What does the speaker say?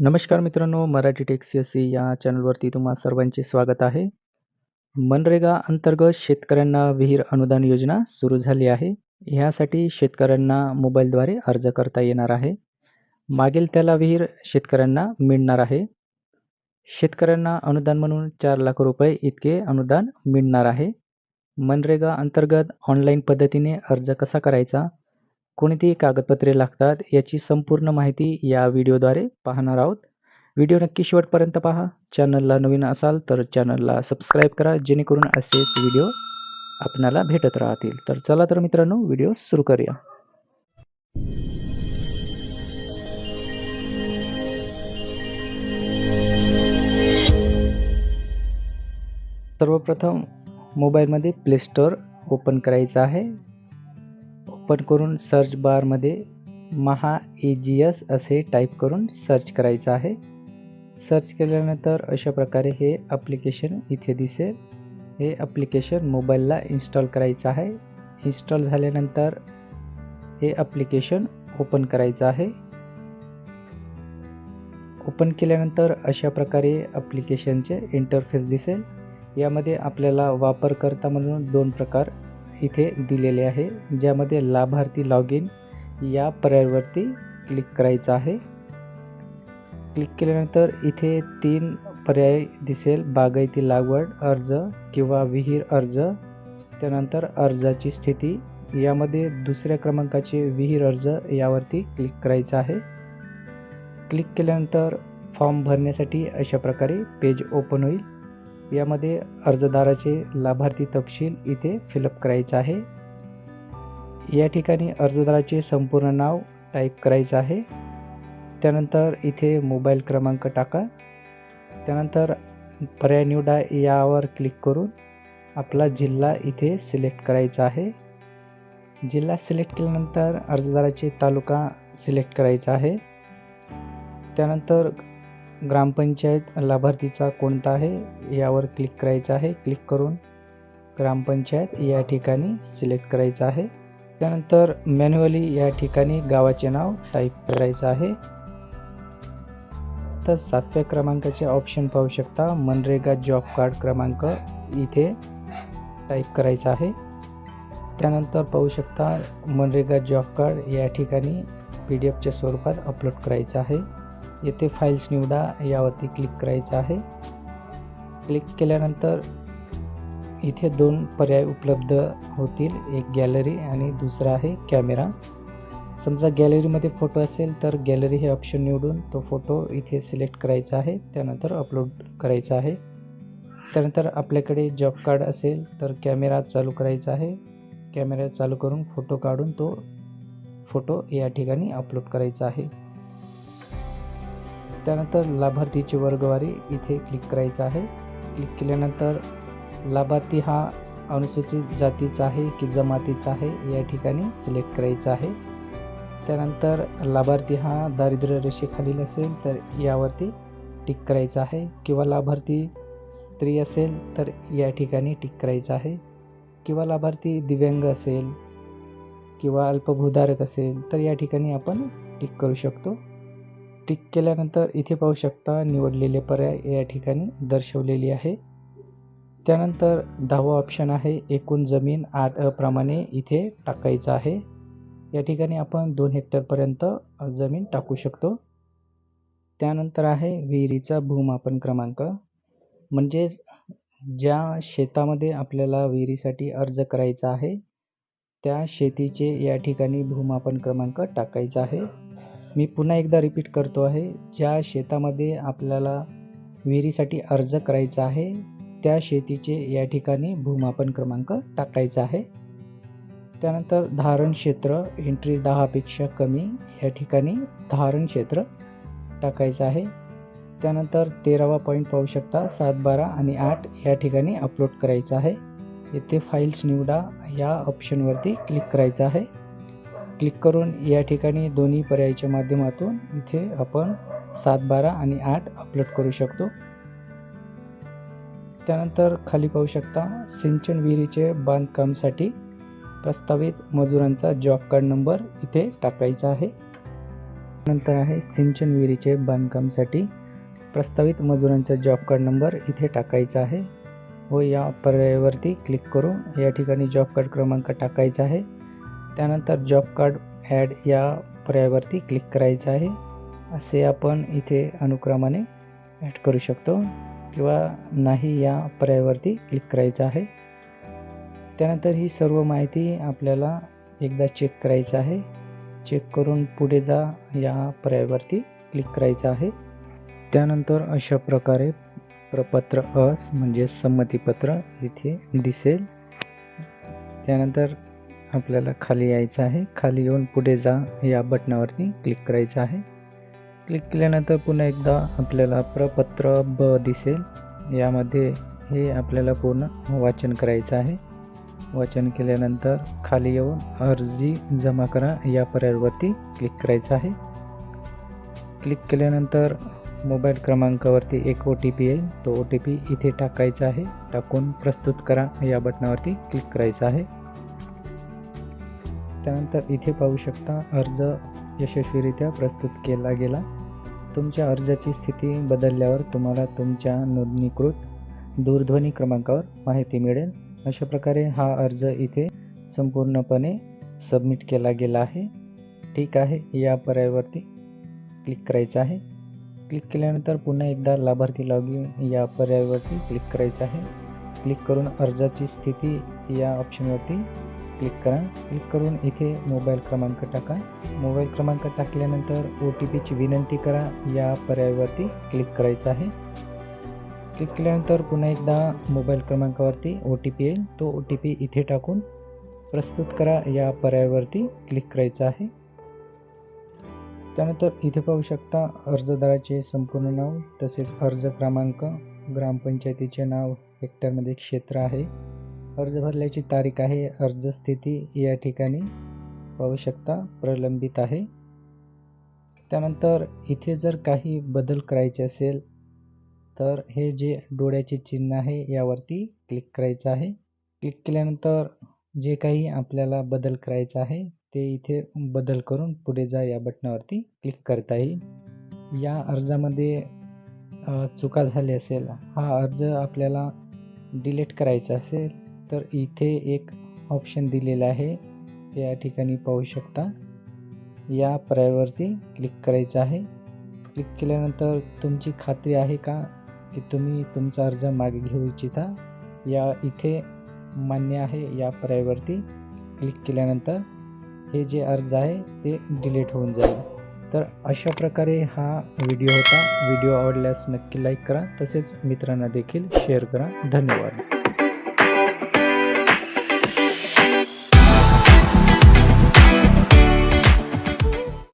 नमस्कार मित्रांनो Marathi text S या चॅनलवरती तुम्हा सर्वांचे स्वागत आहे. मनरेगा अंतर्गत शेतकऱ्यांना विहीर अनुदान योजना सुरू झाली आहे. ह्यासाठी शेतकऱ्यांना मोबाईलद्वारे अर्ज करता येणार आहे. मागील त्याला विहीर शेतकऱ्यांना मिळणार आहे. शेतकऱ्यांना अनुदान म्हणून चार लाख रुपये इतके अनुदान मिळणार आहे. मनरेगा अंतर्गत ऑनलाईन पद्धतीने अर्ज कसा करायचा? कोणती कागदपत्रे लागतात याची संपूर्ण माहिती या व्हिडिओद्वारे पाहणार आहोत. व्हिडिओ नक्की शेवटपर्यंत पहा. चॅनलला नवीन असाल तर चॅनलला सबस्क्राईब करा जेणेकरून असेच व्हिडिओ आपणाला भेटत राहतील. तर चला तर मित्रांनो व्हिडिओ सुरू करूया. सर्वप्रथम मोबाईलमध्ये प्ले स्टोअर ओपन करायचं आहे. ओपन करून सर्च बारमध्ये महा ए जी एस असे टाईप करून सर्च करायचं आहे. सर्च केल्यानंतर अशा प्रकारे हे ॲप्लिकेशन इथे दिसेल. हे ॲप्लिकेशन मोबाईलला इन्स्टॉल करायचं आहे. इन्स्टॉल झाल्यानंतर हे ॲप्लिकेशन ओपन करायचं आहे. ओपन केल्यानंतर अशा प्रकारे ॲप्लिकेशनचे इंटरफेस दिसेल. यामध्ये आपल्याला वापरकर्ता म्हणून दोन प्रकार इथे दिलेले आहे ज्यामध्ये लाभार्थी लॉग इन या पर्यायावरती क्लिक करायचं आहे. क्लिक केल्यानंतर इथे तीन पर्याय दिसेल. बागायती लागवड अर्ज किंवा विहीर अर्ज. त्यानंतर अर्जाची स्थिती. यामध्ये दुसऱ्या क्रमांकाचे विहीर अर्ज यावरती क्लिक करायचं आहे. क्लिक केल्यानंतर फॉर्म भरण्यासाठी अशा प्रकारे पेज ओपन होईल. यामध्ये अर्जदाराचे लाभार्थी तपशील इथे फिलअप करायचं आहे. या ठिकाणी अर्जदाराचे संपूर्ण नाव टाईप करायचं आहे. त्यानंतर इथे मोबाईल क्रमांक टाका. त्यानंतर पर्याय निवडा यावर क्लिक करून आपला जिल्हा इथे सिलेक्ट करायचा आहे. जिल्हा सिलेक्ट केल्यानंतर अर्जदाराचे तालुका सिलेक्ट करायचा आहे. त्यानंतर ग्रामपंचायत लाभार्थीचा कोणता आहे यावर क्लिक करायचं आहे. क्लिक करून ग्रामपंचायत या ठिकाणी सिलेक्ट करायचं आहे. त्यानंतर मॅन्युअली या ठिकाणी गावाचे नाव टाईप करायचं आहे. तर सातव्या क्रमांकाचे ऑप्शन पाहू शकता. मनरेगा जॉब कार्ड क्रमांक इथे टाईप करायचा आहे. त्यानंतर पाहू शकता मनरेगा जॉब कार्ड या ठिकाणी पी डी एफच्या स्वरूपात अपलोड करायचं आहे. येथे फाईल्स निवडा यावरती क्लिक करायचं आहे. क्लिक केल्यानंतर इथे दोन पर्याय उपलब्ध होतील. एक गॅलरी आणि दुसरा आहे कॅमेरा समजा गॅलरीमध्ये फोटो असेल तर गॅलरी हे ऑप्शन निवडून तो फोटो इथे सिलेक्ट करायचा आहे. त्यानंतर अपलोड करायचा आहे. त्यानंतर आपल्याकडे जॉब कार्ड असेल तर कॅमेरा चालू करायचा आहे. कॅमेरा चालू करून फोटो काढून तो फोटो या ठिकाणी अपलोड करायचा आहे. त्यानंतर लाभार्थीची वर्गवारी इथे क्लिक करायचं आहे. क्लिक केल्यानंतर लाभार्थी हा अनुसूचित जातीचा आहे की जमातीचा आहे या ठिकाणी सिलेक्ट करायचा आहे. त्यानंतर लाभार्थी हा दारिद्र्य रेषेखालील असेल तर यावरती टिक करायचा आहे. किंवा लाभार्थी स्त्री असेल तर या ठिकाणी टिक करायचं आहे. किंवा लाभार्थी दिव्यांग असेल किंवा अल्पभूधारक असेल तर या ठिकाणी आपण टिक करू शकतो. टिक केल्यानंतर इथे पाहू शकता निवडलेले पर्याय या ठिकाणी दर्शवलेली आहे. त्यानंतर दहावा ऑप्शन आहे एकूण जमीन आठ प्रमाणे इथे टाकायचं आहे. या ठिकाणी आपण दोन हेक्टरपर्यंत जमीन टाकू शकतो. त्यानंतर आहे विहिरीचा भूमापन क्रमांक. म्हणजेच ज्या शेतामध्ये आपल्याला विहिरीसाठी अर्ज करायचा आहे त्या शेतीचे या ठिकाणी भूमापन क्रमांक टाकायचा आहे. मी पुन्हा एकदा रिपीट करतो आहे ज्या शेतामध्ये आपल्याला विहिरीसाठी अर्ज करायचा आहे त्या शेतीचे या ठिकाणी भूमापन क्रमांक टाकायचा आहे. त्यानंतर धारण क्षेत्र एंट्री दहापेक्षा कमी या ठिकाणी धारण क्षेत्र टाकायचं आहे. त्यानंतर तेरावा पॉईंट पाहू शकता सात बारा आणि आठ या ठिकाणी अपलोड करायचं आहे. येथे फाईल्स निवडा या ऑप्शनवरती क्लिक करायचं आहे. क्लिक करून या ठिकाणी दोन्ही पर्यायाच्या माध्यमातून इथे आपण सात बारा आणि आठ अपलोड करू शकतो. त्यानंतर खाली पाहू शकता सिंचन विहिरीचे बांधकामसाठी प्रस्तावित मजुरांचा जॉब कार्ड नंबर इथे टाकायचा आहे. नंतर आहे सिंचन विहिरीचे बांधकामसाठी प्रस्तावित मजुरांचा जॉब कार्ड नंबर इथे टाकायचा आहे. व या पर्यायावरती क्लिक करून या ठिकाणी जॉब कार्ड क्रमांक टाकायचा आहे. त्यानंतर जॉब कार्ड ॲड या पर्यायावरती क्लिक करायचं आहे. असे आपण इथे अनुक्रमाने ॲड करू शकतो किंवा नाही या पर्यायावरती क्लिक करायचं आहे. त्यानंतर ही सर्व माहिती आपल्याला एकदा चेक करायचं आहे. चेक करून पुढे जा या पर्यायावरती क्लिक करायचं आहे. त्यानंतर अशा प्रकारे प्रपत्र अस म्हणजे संमतीपत्र इथे दिसेल. त्यानंतर आपल्याला खाली यायचं आहे. खाली येऊन पुढे जा या बटनावरती क्लिक करायचं आहे. क्लिक केल्यानंतर पुन्हा एकदा आपल्याला प्रपत्र ब दिसेल. यामध्ये हे आपल्याला पूर्ण वाचन करायचं आहे. वाचन केल्यानंतर खाली येऊन अर्जी जमा करा या पर्यायावरती क्लिक करायचं आहे. क्लिक केल्यानंतर मोबाईल क्रमांकावरती एक ओ टी पी येईल. तो ओ टी पी इथे टाकायचा आहे. टाकून प्रस्तुत करा या बटनावरती क्लिक करायचं आहे. त्यानंतर इथे पाहू शकता अर्ज यशस्वीरित्या प्रस्तुत केला गेला. तुमच्या अर्जाची स्थिती बदलल्यावर तुम्हाला तुमच्या नोंदणीकृत दूरध्वनी क्रमांकावर माहिती मिळेल. अशा प्रकारे हा अर्ज इथे संपूर्णपणे सबमिट केला गेला आहे. ठीक आहे या पर्यायावरती क्लिक करायचं आहे. क्लिक केल्यानंतर पुन्हा एकदा लाभार्थी लॉगिन या पर्यायावरती क्लिक करायचं आहे. क्लिक करून अर्जाची स्थिती या ऑप्शनवरती क्लिक करा. क्लिक करून इथे मोबाईल क्रमांक टाका. मोबाईल क्रमांक टाकल्यानंतर ओ टी पीची विनंती करा. या पर्यायावरती क्लिक करायचं आहे. क्लिक केल्यानंतर पुन्हा एकदा मोबाईल क्रमांकावरती ओ टी पी येईल. तो ओ टी पी इथे टाकून प्रस्तुत करा. या पर्यायावरती क्लिक करायचं आहे. त्यानंतर इथे पाहू शकता अर्जदाराचे संपूर्ण नाव तसेच अर्ज क्रमांक ग्रामपंचायतीचे नाव हेक्टरमध्ये क्षेत्र आहे. अर्ज भरल्याची तारीख आहे. अर्ज स्थिती या ठिकाणी पाहू शकता प्रलंबित आहे. त्यानंतर इथे जर काही बदल करायचे असेल तर हे जे डोळ्याचे चिन्ह आहे यावरती क्लिक करायचं आहे. क्लिक केल्यानंतर जे काही आपल्याला बदल करायचा आहे ते इथे बदल करून पुढे जा या बटनावरती क्लिक करता येईल. या अर्जामध्ये चुका झाली असेल हा अर्ज आपल्याला डिलीट करायचा असेल तर इथे एक ऑप्शन दिलेला आहे. या ठिकाणी पाहू शकता. या पर्यायावरती क्लिक करायचं आहे. क्लिक केल्यानंतर तुमची खात्री आहे का? की तुम्ही तुमचा अर्ज मागे घेऊ इच्छिता या इथे मान्य आहे. या पर्यायावरती क्लिक केल्यानंतर हे जे अर्ज आहे ते डिलीट होऊन जाईल. तर अशा प्रकारे हा व्हिडिओ होता. व्हिडिओ आवडल्यास नक्की लाईक करा. तसेच मित्रांना देखील शेअर करा. धन्यवाद.